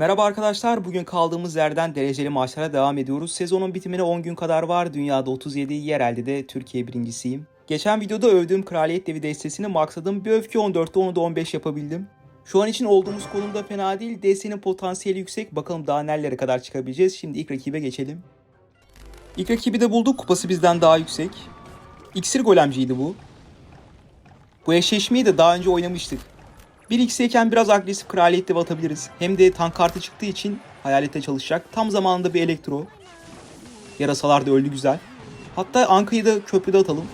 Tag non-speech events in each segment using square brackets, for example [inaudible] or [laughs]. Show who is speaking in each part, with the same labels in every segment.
Speaker 1: Merhaba arkadaşlar. Bugün kaldığımız yerden dereceli maçlara devam ediyoruz. Sezonun bitimine 10 gün kadar var. Dünyada 37, yerelde de Türkiye birincisiyim. Geçen videoda övdüğüm Kraliyet Devi destesini maksadım. Bir öfke 14'te onu da 15 yapabildim. Şu an için olduğumuz konumda fena değil. Destenin potansiyeli yüksek. Bakalım daha nerelere kadar çıkabileceğiz. Şimdi ilk rakibe geçelim. İlk rakibi de bulduk. Kupası bizden daha yüksek. İksir golemciydi bu. Bu eşleşmeyi de daha önce oynamıştık. 1x'teyken biraz agresif kraliyet dev atabiliriz. Hem de tank kartı çıktığı için hayalete çalışacak. Tam zamanında bir elektro. Yarasalar da öldü güzel. Hatta Anka'yı da köprüde atalım.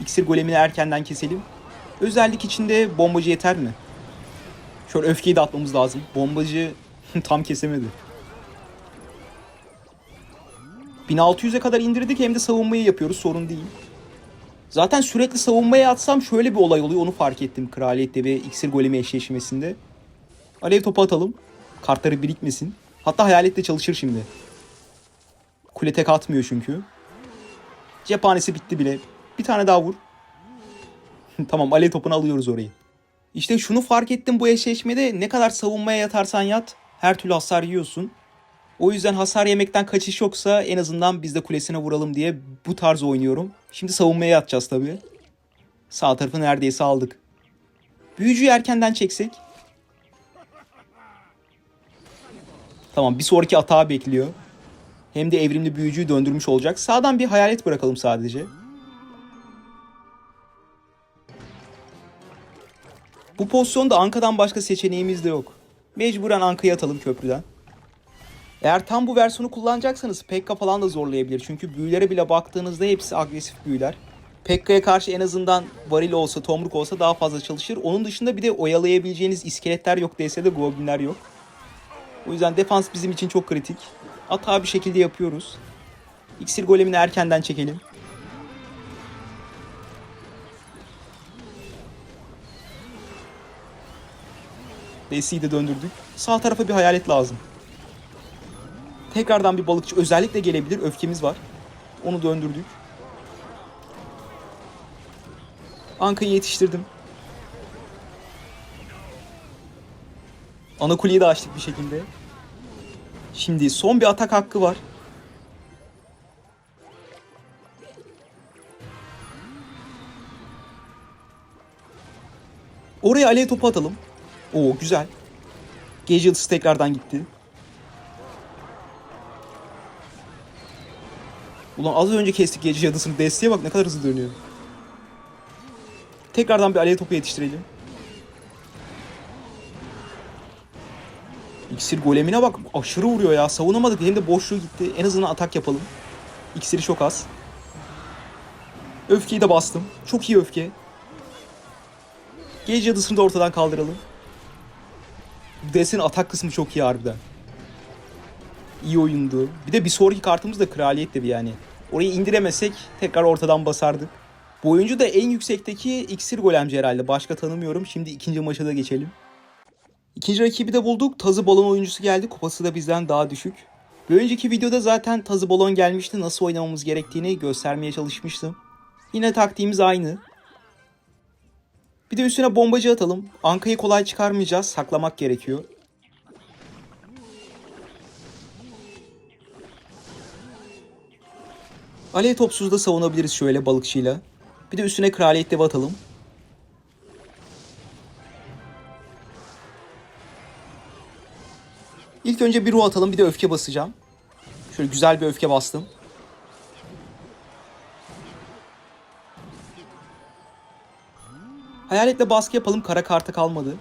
Speaker 1: İksir golemini erkenden keselim. Özellik içinde bombacı yeter mi? Şöyle öfkeyi de atmamız lazım. Bombacı [laughs] tam kesemedi. 1600'e kadar indirdik hem de savunmayı yapıyoruz sorun değil. Zaten sürekli savunmaya atsam şöyle bir olay oluyor onu fark ettim Kraliyet'te ve İksir Golemi eşleşmesinde. Alev topu atalım. Kartları birikmesin. Hatta Hayalet de çalışır şimdi. Kule tek atmıyor çünkü. Cephanesi bitti bile. Bir tane daha vur. [laughs] tamam alev topunu alıyoruz orayı. İşte şunu fark ettim bu eşleşmede ne kadar savunmaya yatarsan yat her türlü hasar yiyorsun. O yüzden hasar yemekten kaçış yoksa en azından biz de kulesine vuralım diye bu tarz oynuyorum. Şimdi savunmaya yatacağız tabii. Sağ tarafı neredeyse aldık. Büyücüyü erkenden çeksek. Tamam bir sonraki atağı bekliyor. Hem de evrimli büyücüyü döndürmüş olacak. Sağdan bir hayalet bırakalım sadece. Bu pozisyonda Anka'dan başka seçeneğimiz de yok. Mecburen Anka'yı atalım köprüden. Eğer tam bu versiyonu kullanacaksanız Pekka falan da zorlayabilir. Çünkü büyülere bile baktığınızda hepsi agresif büyüler. Pekka'ya karşı en azından varil olsa, tomruk olsa daha fazla çalışır. Onun dışında bir de oyalayabileceğiniz iskeletler yok değilse de goblinler yok. O yüzden defans bizim için çok kritik. Hata bir şekilde yapıyoruz. İksir golemini erkenden çekelim. Desi'yi de döndürdük. Sağ tarafa bir hayalet lazım. Tekrardan bir balıkçı özellikle gelebilir. Öfkemiz var. Onu döndürdük. Anka'yı yetiştirdim. Ana kuleyi de açtık bir şekilde. Şimdi son bir atak hakkı var. Oraya alev topu atalım. Oo güzel. Gece yıldızı tekrardan gitti. Ulan az önce kestik gece cadısını. Desteğe bak ne kadar hızlı dönüyor. Tekrardan bir alev topu yetiştirelim. İksir golemine bak aşırı vuruyor ya. Savunamadık hem de boşluğu gitti. En azından atak yapalım. İksiri çok az. Öfkeyi de bastım. Çok iyi öfke. Gece cadısını da ortadan kaldıralım. Desin atak kısmı çok iyi harbiden. İyi oyundu. Bir de bir sonraki kartımız da kraliyet de bir yani. Orayı indiremesek tekrar ortadan basardık. Bu oyuncu da en yüksekteki iksir golemci herhalde. Başka tanımıyorum. Şimdi ikinci maça da geçelim. İkinci rakibi de bulduk. Tazı balon oyuncusu geldi. Kupası da bizden daha düşük. Bir önceki videoda zaten tazı balon gelmişti. Nasıl oynamamız gerektiğini göstermeye çalışmıştım. Yine taktiğimiz aynı. Bir de üstüne bombacı atalım. Anka'yı kolay çıkarmayacağız. Saklamak gerekiyor. Alev topsuz da savunabiliriz şöyle balıkçıyla. Bir de üstüne kraliyet devi atalım. İlk önce bir ruh atalım bir de öfke basacağım. Şöyle güzel bir öfke bastım. Hayaletle baskı yapalım kara kartı kalmadı.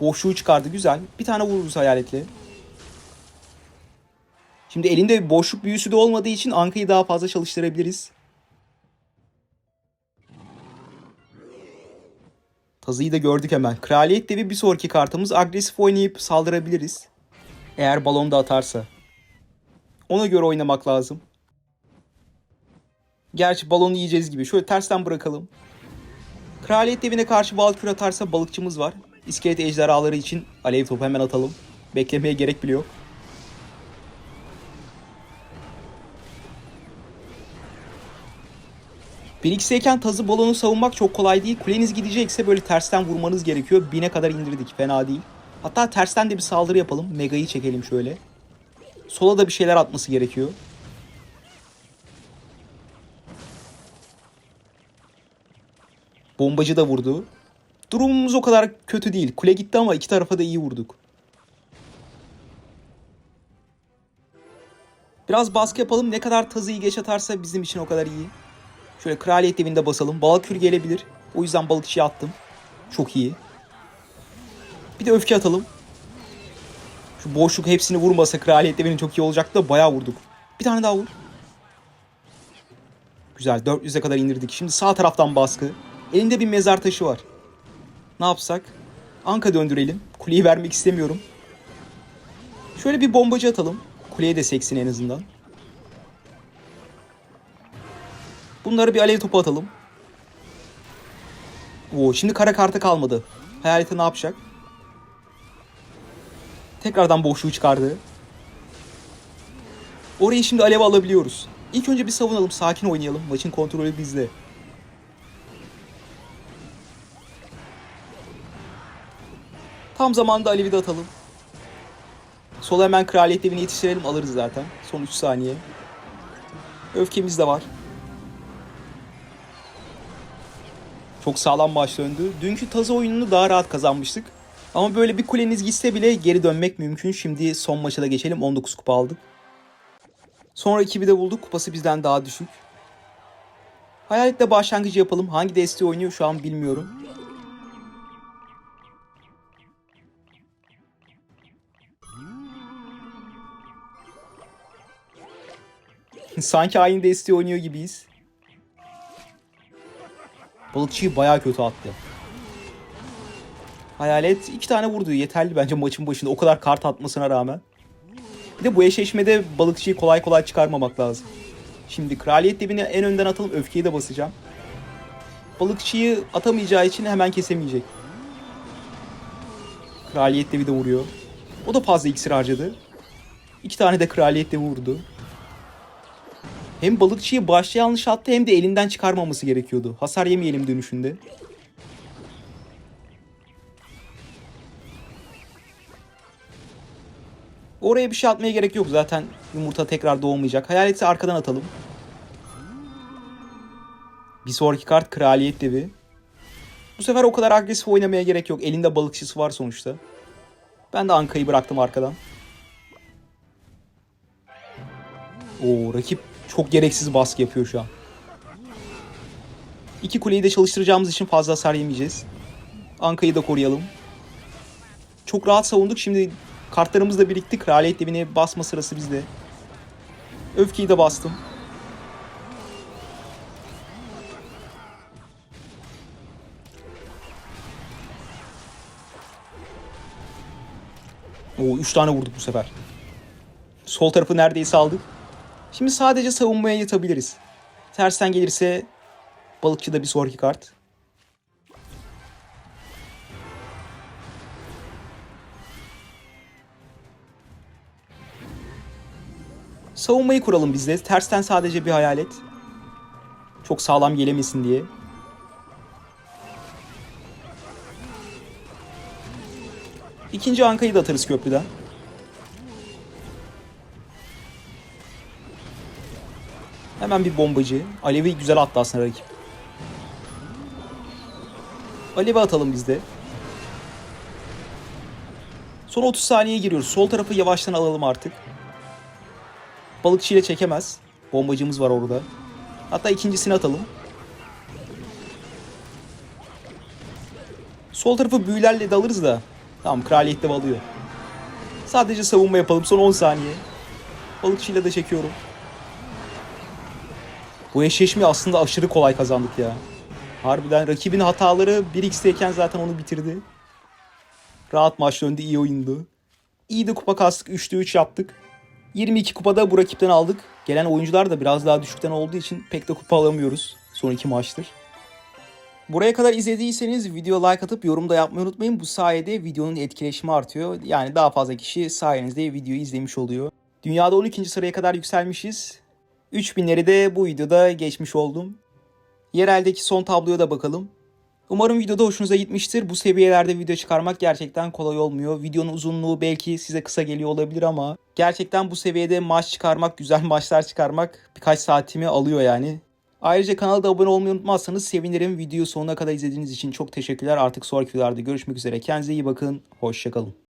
Speaker 1: Boşluğu çıkardı güzel. Bir tane vururuz hayaletle. Şimdi elinde boşluk büyüsü de olmadığı için Anka'yı daha fazla çalıştırabiliriz. Tazıyı da gördük hemen. Kraliyet devi bir sonraki kartımız. Agresif oynayıp saldırabiliriz. Eğer balon da atarsa. Ona göre oynamak lazım. Gerçi balonu yiyeceğiz gibi. Şöyle tersten bırakalım. Kraliyet devine karşı Valkür atarsa balıkçımız var. İskelet ejderhaları için alev topu hemen atalım. Beklemeye gerek bile yok. Bir x'teyken tazı balonu savunmak çok kolay değil. Kuleniz gidecekse böyle tersten vurmanız gerekiyor. Bine kadar indirdik. Fena değil. Hatta tersten de bir saldırı yapalım. Mega'yı çekelim şöyle. Sola da bir şeyler atması gerekiyor. Bombacı da vurdu. Durumumuz o kadar kötü değil. Kule gitti ama iki tarafa da iyi vurduk. Biraz baskı yapalım. Ne kadar tazıyı geç atarsa bizim için o kadar iyi. Şöyle kraliyet evinde basalım. Balakür gelebilir. O yüzden balıkçıya attım. Çok iyi. Bir de öfke atalım. Şu boşluk hepsini vurmasa kraliyet evinin çok iyi olacaktı da bayağı vurduk. Bir tane daha vur. Güzel 400'e kadar indirdik. Şimdi sağ taraftan baskı. Elinde bir mezar taşı var. Ne yapsak? Anka döndürelim. Kuleyi vermek istemiyorum. Şöyle bir bombacı atalım. Kuleye de seksin en azından. Bunları bir alev topu atalım. Oo, şimdi kara kartı kalmadı. Hayalete ne yapacak? Tekrardan boşluğu çıkardı. Orayı şimdi alev alabiliyoruz. İlk önce bir savunalım, sakin oynayalım. Maçın kontrolü bizde. Tam zamanında alevi de atalım. Sola hemen kraliyet evine yetiştirelim alırız zaten. Son 3 saniye. Öfkemiz de var. Çok sağlam döndü. Dünkü tazı oyununu daha rahat kazanmıştık. Ama böyle bir kuleniz gitse bile geri dönmek mümkün. Şimdi son maça da geçelim. 19 kupa aldık. Sonra ekibi de bulduk. Kupası bizden daha düşük. Hayaletle başlangıcı yapalım. Hangi desteği oynuyor şu an bilmiyorum. [laughs] Sanki aynı desteği oynuyor gibiyiz. Balıkçıyı bayağı kötü attı. Hayalet iki tane vurdu. Yeterli bence maçın başında. O kadar kart atmasına rağmen. Bir de bu eşleşmede balıkçıyı kolay kolay çıkarmamak lazım. Şimdi kraliyet dibine en önden atalım. Öfkeyi de basacağım. Balıkçıyı atamayacağı için hemen kesemeyecek. Kraliyet devi de vuruyor. O da fazla iksir harcadı. İki tane de kraliyet devi vurdu. Hem balıkçıyı başta yanlış attı hem de elinden çıkarmaması gerekiyordu. Hasar yemeyelim dönüşünde. Oraya bir şey atmaya gerek yok. Zaten yumurta tekrar doğmayacak. Hayaleti arkadan atalım. Bir sonraki kart kraliyet devi. Bu sefer o kadar agresif oynamaya gerek yok. Elinde balıkçısı var sonuçta. Ben de Anka'yı bıraktım arkadan. Oo rakip çok gereksiz baskı yapıyor şu an. İki kuleyi de çalıştıracağımız için fazla hasar yemeyeceğiz. Anka'yı da koruyalım. Çok rahat savunduk. Şimdi kartlarımız da birikti. Kraliyet devine basma sırası bizde. Öfkeyi de bastım. Oo 3 tane vurduk bu sefer. Sol tarafı neredeyse aldık. Şimdi sadece savunmaya yatabiliriz. Tersten gelirse balıkçı da bir sonraki kart. Savunmayı kuralım biz de. Tersten sadece bir hayalet. Çok sağlam gelemesin diye. İkinci ankayı da atarız köprüden. Hemen bir bombacı. Alevi güzel attı aslında rakip. Alevi atalım biz de. Son 30 saniye giriyoruz. Sol tarafı yavaştan alalım artık. Balıkçı ile çekemez. Bombacımız var orada. Hatta ikincisini atalım. Sol tarafı büyülerle de alırız da. Tamam kraliyette alıyor. Sadece savunma yapalım. Son 10 saniye. Balıkçıyla da çekiyorum. Bu eşleşmeyi aslında aşırı kolay kazandık ya. Harbiden rakibin hataları 1x'teyken zaten onu bitirdi. Rahat maç döndü, iyi oyundu. İyi de kupa kastık, 3'te 3 yaptık. 22 kupada bu rakipten aldık. Gelen oyuncular da biraz daha düşükten olduğu için pek de kupa alamıyoruz son iki maçtır. Buraya kadar izlediyseniz video like atıp yorum da yapmayı unutmayın. Bu sayede videonun etkileşimi artıyor. Yani daha fazla kişi sayenizde videoyu izlemiş oluyor. Dünyada 12. sıraya kadar yükselmişiz. 3000'leri de bu videoda geçmiş oldum. Yereldeki son tabloya da bakalım. Umarım videoda hoşunuza gitmiştir. Bu seviyelerde video çıkarmak gerçekten kolay olmuyor. Videonun uzunluğu belki size kısa geliyor olabilir ama gerçekten bu seviyede maç çıkarmak, güzel [laughs] maçlar çıkarmak birkaç saatimi alıyor yani. Ayrıca kanala da abone olmayı unutmazsanız sevinirim. Videoyu sonuna kadar izlediğiniz için çok teşekkürler. Artık sonraki videolarda görüşmek üzere. Kendinize iyi bakın. Hoşçakalın.